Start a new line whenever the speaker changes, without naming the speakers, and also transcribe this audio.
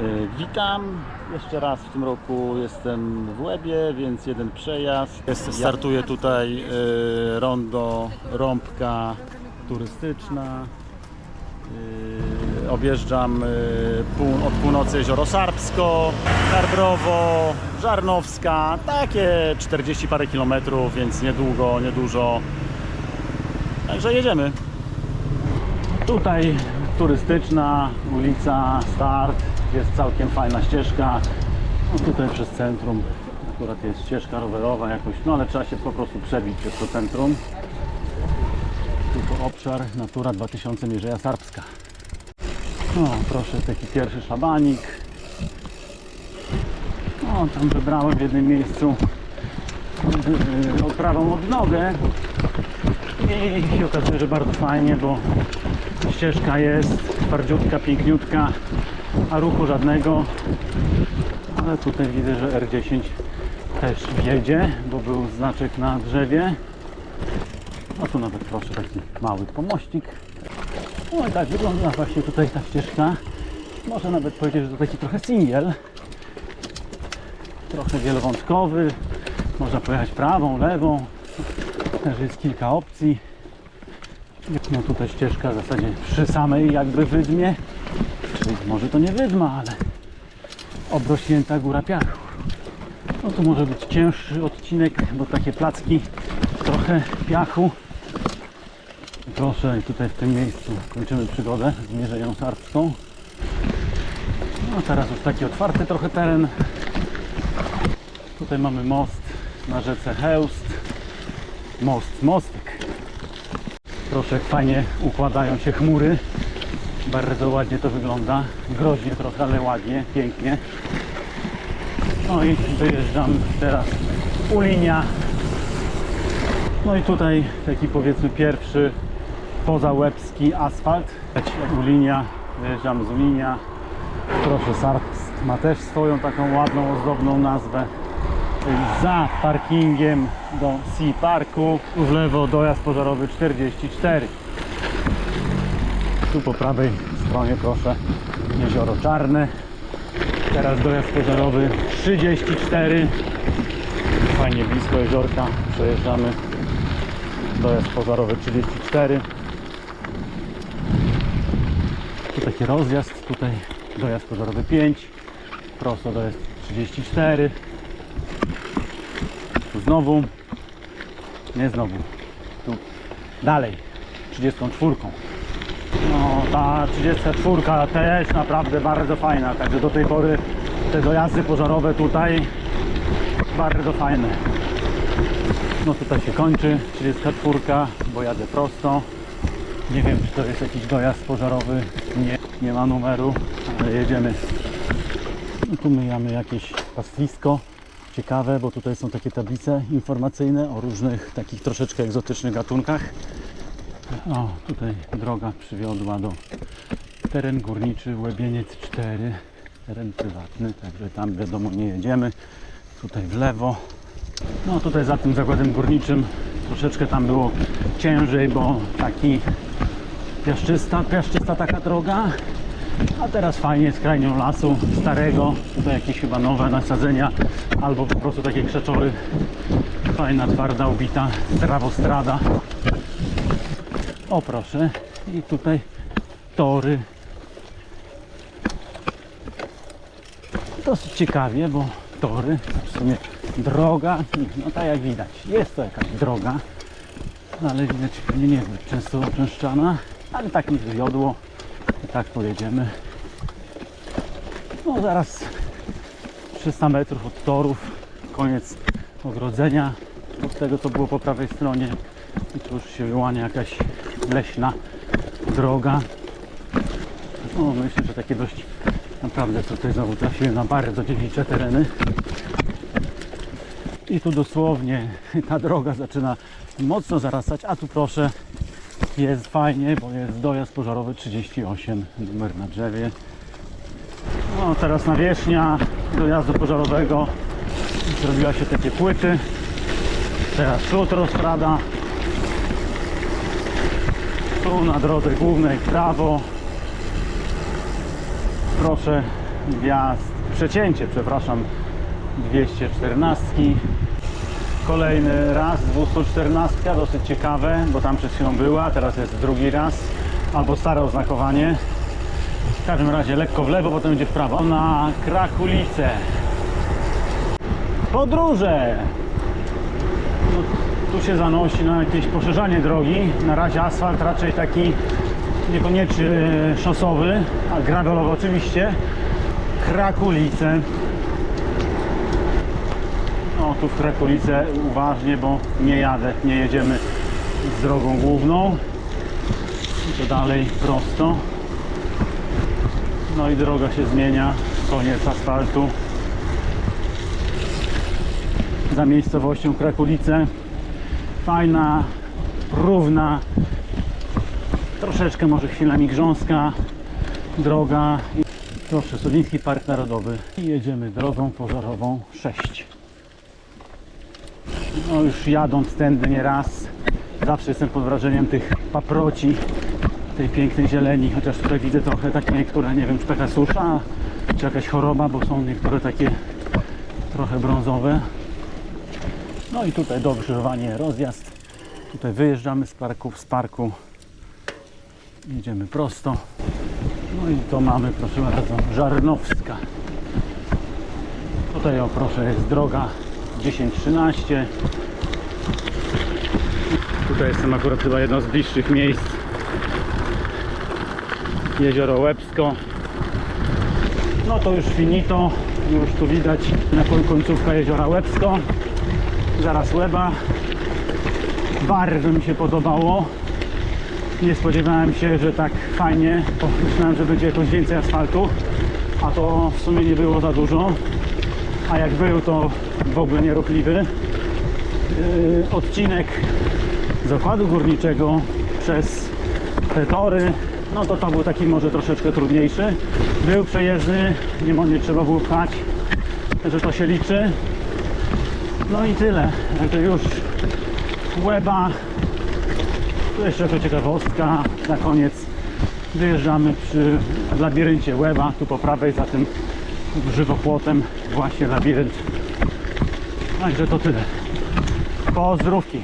Y, Witam. Jeszcze raz w tym roku jestem w Łebie, więc jeden przejazd. Jest, startuję tutaj y, rondo Rąbka turystyczna. Y, objeżdżam y, pół, od północy jezioro Sarbsko, Karbrowo, Żarnowska. Takie 40 parę kilometrów, więc niedługo, niedużo. Także jedziemy. Tutaj turystyczna ulica Start, jest całkiem fajna ścieżka. No tutaj przez centrum akurat jest ścieżka rowerowa jakoś, no ale trzeba się po prostu przebić przez to centrum. To obszar Natura 2000 Mierzeja Sarbska. No proszę, taki pierwszy szabanik. No tam wybrałem w jednym miejscu yy, odprawą od nogę i się okazuje, że bardzo fajnie, bo ścieżka jest twardziutka, piękniutka, a ruchu żadnego. Ale tutaj widzę, że R10 też jedzie, bo był znaczek na drzewie. A tu nawet proszę taki mały pomościk. No i tak wygląda właśnie tutaj ta ścieżka. Można nawet powiedzieć, że to taki trochę singiel. Trochę wielowątkowy. Można pojechać prawą, lewą. Też jest kilka opcji. No tutaj ścieżka w zasadzie przy samej jakby wydmie. Czyli może to nie wydma, ale obrośnięta góra piachu. No tu może być cięższy odcinek, bo takie placki, trochę piachu. Proszę, tutaj w tym miejscu kończymy przygodę z Mierzeją Sarbską. No teraz już taki otwarty trochę teren. Tutaj mamy most na rzece Heust. Most, mostek. Jak fajnie układają się chmury. Bardzo ładnie to wygląda. Groźnie trochę, ale ładnie, pięknie. No i dojeżdżam teraz Ulinia. No i tutaj taki powiedzmy pierwszy pozałebski asfalt. Ulinia, wyjeżdżam z Ulinia. Proszę, Sarsk ma też swoją taką ładną, ozdobną nazwę za parkingiem do Sea Parku. Tu w lewo dojazd pożarowy 44. Tu po prawej stronie proszę jezioro Czarne. Teraz dojazd pożarowy 34. Fajnie blisko jeziorka. Przejeżdżamy. Dojazd pożarowy 34. Tu taki rozjazd. Tutaj dojazd pożarowy 5. Prosto dojazd 34. Znowu. Nie znowu. Tu dalej. 34. No ta 34 też naprawdę bardzo fajna. Także do tej pory te dojazdy pożarowe tutaj bardzo fajne. No tutaj się kończy 34, bo jadę prosto. Nie wiem czy to jest jakiś dojazd pożarowy. Nie, nie ma numeru, ale jedziemy. No tu myjamy jakieś pastwisko. Ciekawe, bo tutaj są takie tablice informacyjne o różnych takich troszeczkę egzotycznych gatunkach. O, tutaj droga przywiodła do teren górniczy Łebieniec 4, teren prywatny, także tam wiadomo nie jedziemy. Tutaj w lewo. No tutaj za tym zakładem górniczym troszeczkę tam było ciężej, bo taki piaszczysta, piaszczysta taka droga. A teraz fajnie z krainią lasu starego, tutaj jakieś chyba nowe nasadzenia albo po prostu takie krzeczory. Fajna, twarda, ubita trawostrada. O proszę, i tutaj tory. Dosyć ciekawie, bo tory, w sumie droga, no tak jak widać, jest to jakaś droga, no ale widać pewnie niezbyt często uczęszczana, ale tak mi wywiodło i tak pojedziemy. No zaraz 300 metrów od torów, koniec ogrodzenia, od tego co było po prawej stronie i tu już się wyłania jakaś leśna droga. No myślę, że takie dość naprawdę tutaj znowu trafiłem na bardzo dziewicze tereny. I tu dosłownie ta droga zaczyna mocno zarastać, a tu proszę jest fajnie, bo jest dojazd pożarowy 38, numer na drzewie. No teraz nawierzchnia dojazdu pożarowego zrobiła się takie płyty. Teraz tu rozprada. Tu na drodze głównej prawo. Proszę wjazd, przecięcie, przepraszam, 214. Kolejny raz 214, dosyć ciekawe, bo tam przed chwilą była, teraz jest drugi raz, albo stare oznakowanie. W każdym razie lekko w lewo, potem będzie w prawo. Na Krakulicę. Podróże! No, tu się zanosi na jakieś poszerzanie drogi. Na razie asfalt raczej taki niekoniecznie e, szosowy, a gravelowy oczywiście. Krakulice. No tu w Krakulice uważnie, bo nie jadę, nie jedziemy z drogą główną. I to dalej prosto. No i droga się zmienia. Koniec asfaltu. Za miejscowością Krakulice. Fajna, równa, troszeczkę może chwilami grząska droga. Proszę, Soliński Park Narodowy. I jedziemy drogą pożarową 6. No już jadąc tędy nie raz, zawsze jestem pod wrażeniem tych paproci, tej pięknej zieleni, chociaż tutaj widzę trochę takie niektóre, nie wiem czy taka susza, czy jakaś choroba, bo są niektóre takie trochę brązowe. No i tutaj dokrzyżowanie, rozjazd. Tutaj wyjeżdżamy z parku, z parku. Jedziemy prosto. No i to mamy, proszę bardzo, Żarnowska. Tutaj o proszę jest droga 10-13. Tutaj jestem akurat chyba jedno z bliższych miejsc. Jezioro Łebsko. No to już finito. Już tu widać na koń- końcówka jeziora Łebsko. Zaraz Łeba. Bardzo mi się podobało. Nie spodziewałem się, że tak fajnie. Myślałem, że będzie jakoś więcej asfaltu, a to w sumie nie było za dużo. A jak był, to w ogóle nieruchliwy. Yy, odcinek zakładu górniczego przez te tory, no to to był taki może troszeczkę trudniejszy. Był przejezdny, nie, nie trzeba było pchać, że to się liczy. No i tyle. Także już łeba. Tu jeszcze jako ciekawostka. Na koniec wyjeżdżamy przy labiryncie łeba. Tu po prawej za tym żywopłotem właśnie labirynt. Także to tyle. Pozdrówki.